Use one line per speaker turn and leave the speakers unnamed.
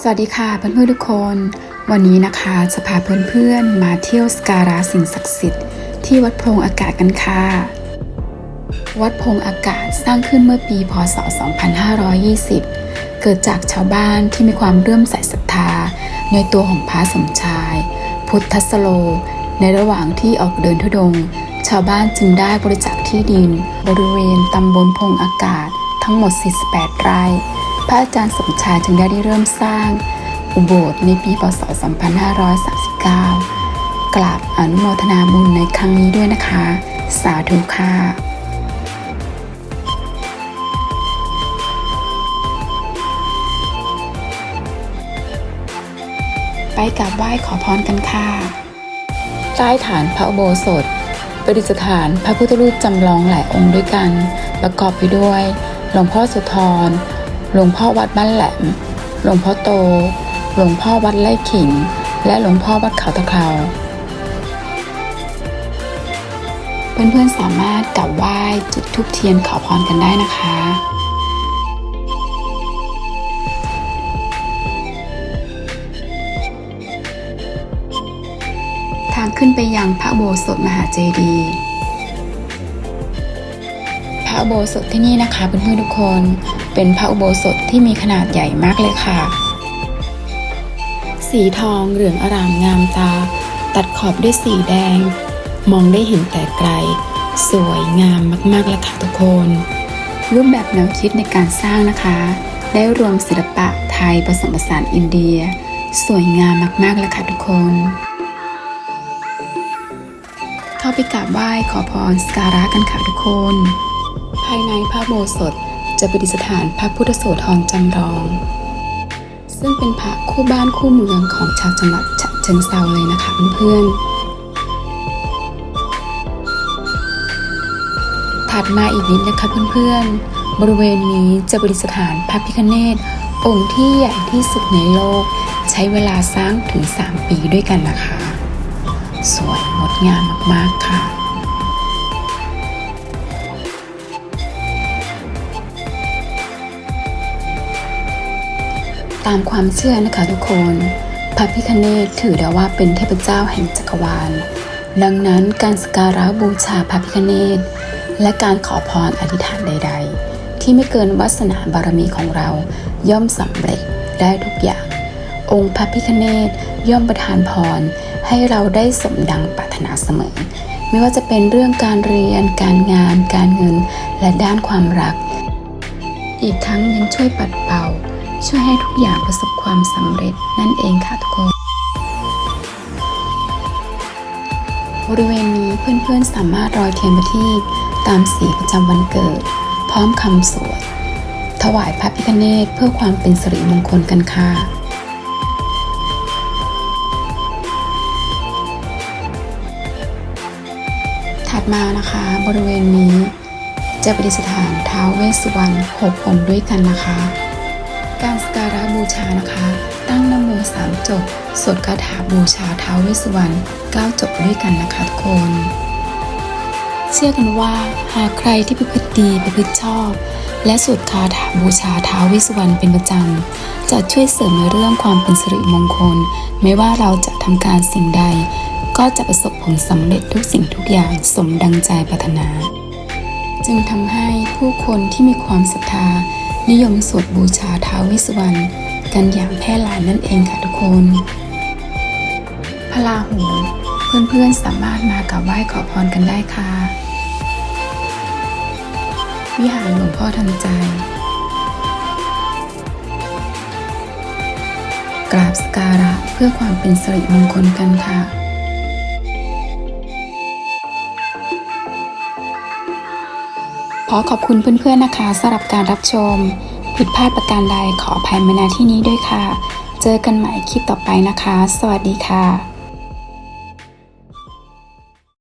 สวัสดีค่ะเพื่อนๆทุกคน วันนี้นะคะจะพาเพื่อนๆมาเที่ยวสการะสิ่งศักดิ์สิทธิ์ที่วัดโพรงอากาศกันค่ะ วัดโพรงอากาศสร้างขึ้นเมื่อปีพศ 2520 เกิดจากชาวบ้านที่มีความเรื่อมใสศรัทธา ในตัวของพระสมชาย พุทธสโล ในระหว่างที่ออกเดินทุดง ชาวบ้านจึงได้บริจาคที่ดิน บริเวณตำบลพงอากาศทั้งหมด 48 ไร่ พระอาจารย์สมชายจึงได้เริ่มสร้างอุโบสถในปีพศ 2539 กราบอนุโมทนาบุญในครั้งนี้ด้วยนะคะ สาธุค่ะไปกราบไหว้ขอพรกันค่ะ ใต้ฐานพระอุโบสถประดิษฐานพระพุทธรูปจำลองหลายองค์ด้วยกัน ประกอบไปด้วย หลวงพ่อสุธร หลวงพ่อวัดบ้านแหลม หลวงพ่อโต หลวงพ่อวัดไร่ขิง และหลวงพ่อวัดเขาตะเคราเพื่อนๆสามารถกราบไหว้จุดธูปเทียนขอพรกันได้นะคะทางขึ้นไปยังพระโบสถมหาเจดีย์ ระอุโบสถที่นี่นะคะเพื่อนๆทุกคน เป็นพระอุโบสถที่มีขนาดใหญ่มากเลยค่ะ สีทองเหลืองอร่ามงามตา ตัดขอบด้วยสีแดง มองได้เห็นแต่ไกล สวยงามมากๆเลยค่ะทุกคน รูปแบบแนวคิดในการสร้างนะคะ ได้รวมศิลปะไทยผสมผสานอินเดีย สวยงามมากๆเลยค่ะทุกคนเข้าไปกราบไหว้ขอพรสกการะกันค่ะทุกคน ภายในพระโบสถจะประดิษฐานพระพุทธโสธรจำลอง ซึ่งเป็นพระคู่บ้านคู่เมืองของชาวจังหวัดฉะเชิงเซาเลยนะคะเพื่อนๆ ถัดมาอีกนิดนะคะเพื่อนๆ บริเวณนี้จะประดิษฐานพระพิฆเนศองค์ที่ใหญ่ที่สุดในโลก ใช้เวลาสร้างถึง 3 ปีด้วยกันนะคะ สวยงดงามมากๆค่ะ ตามความเชื่อนะคะทุกคน พระพิคเนตถือได้ว่าเป็นเทพเจ้าแห่งจักรวาล ดังนั้นการสกการะบูชาพระพิคเนตและการขอพรอธิษฐานใด ๆ ที่ไม่เกินวาสนาบารมีของเราย่อมสำเร็จได้ทุกอย่าง องค์พระพิคเนตย่อมประทานพรให้เราได้สมดังปรารถนาเสมอ ไม่ว่าจะเป็นเรื่องการเรียน การงาน การเงิน และด้านความรัก อีกทั้งยังช่วยปัดเป่า ช่วยให้ทุกอย่างประสบความสำเร็จนั่นเองค่ะทุกคน บริเวณนี้เพื่อนๆสามารถรอยเทียนประทีปตามสีประจำวันเกิด พร้อมคำสวดถวายพระพิฆเนศเพื่อความเป็นสิริมงคลกันค่ะถัดมานะคะบริเวณนี้จะประดิษฐานท้าวเวสสุวรรณหกองค์ด้วยกันนะคะ การสการะบูชานะคะ ตั้งนโมสามจบ สวดคาถาบูชาท้าวเวสสุวรรณเก้าจบด้วยกันนะคะทุกคน เชื่อกันว่าหากใครที่ประพฤติดีประพฤติชอบ และสวดคาถาบูชาท้าวเวสสุวรรณเป็นประจำ จะช่วยเสริมในเรื่องความเป็นสิริมงคล ไม่ว่าเราจะทำการสิ่งใด ก็จะประสบผลสำเร็จทุกสิ่งทุกอย่างสมดังใจปรารถนา จึงทำให้ผู้คนที่มีความศรัทธา นิยมสวดบูชาท้าวเวิสวรรณกันอย่างแพร่หลายนั่นเองค่ะทุกคน พระราหูเพื่อนๆสามารถมากราบไหว้ขอพรกันได้ค่ะ วิหารหลวงพ่อทันใจ กราบสการะเพื่อความเป็นสิริมงคลกันค่ะ ขอขอบคุณเพื่อนๆนะคะสำหรับการรับชม ผิดพลาดประการใดขออภัยมาณที่นี้ด้วยค่ะ เจอกันใหม่คลิปต่อไปนะคะ สวัสดีค่ะ